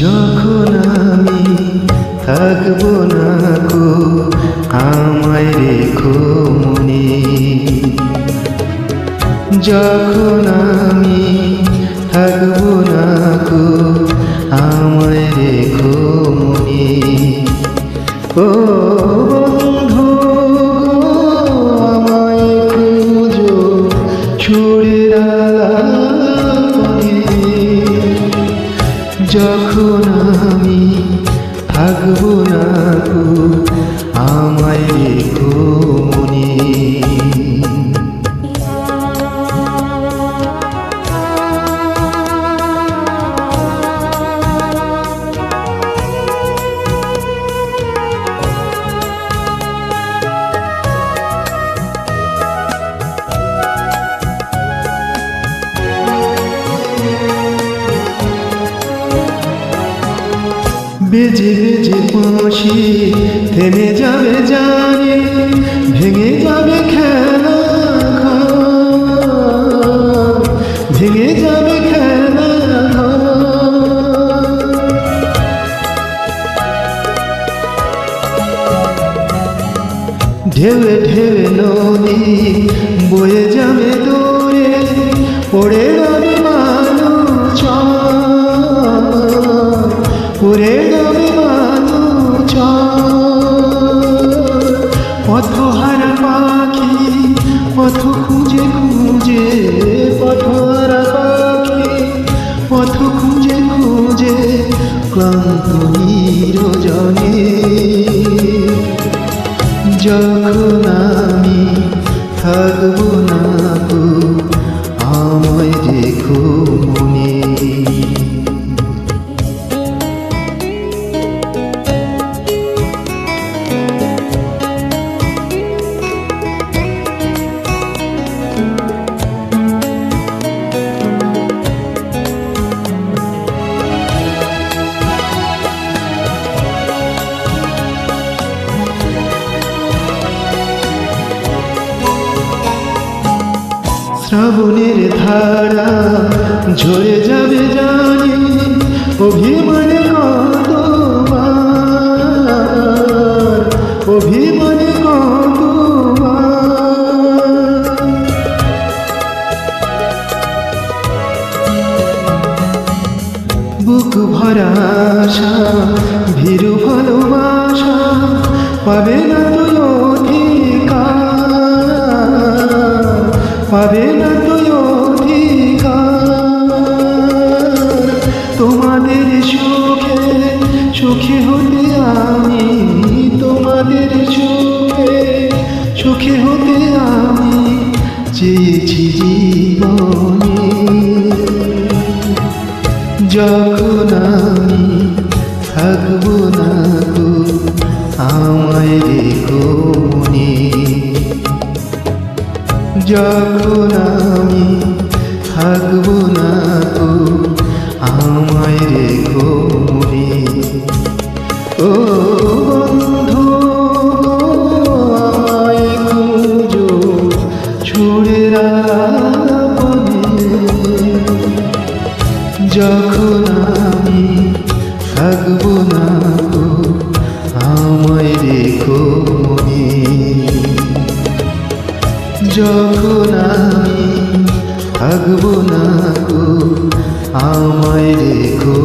যখন আমি থাকব না কো আমায় রেখো মনে। যখন আমি থাকব না কো আমায় রেখো মনে। ও আমায় রেখো। বেজে বেজে পাশি থেমে যাবে জানি, ভেঙে যাবে খেলা ভেঙে যাবে খেলা। ঢেউে ঢেউে নদী বয়ে যাবে ক্লান্ত নিরজনে যখন আমি থাকব শ্রাবণের ধারা ঝরে যাবে জানি অভিমানে কতবার অভিমানে কতবার বুক ভরা ভীরু ভালোবাসা পাবে না পাবে না তুই অধিকার। তোমাদের সুখে, সুখী হতে আমি, তোমাদের সুখে, সুখী হতে আমি চেয়েছি জীবনে। যখন আমি থাকব না গো, আমায় মনে যখন আমি থাকব না গো আমায় রেখো মনে। ও বন্ধু, আমায় খুঁজো, ছুড়ে যখন আমি থাকব না আমায় রেখো মনে। যখন আমি আগব না গো আমায় রেখো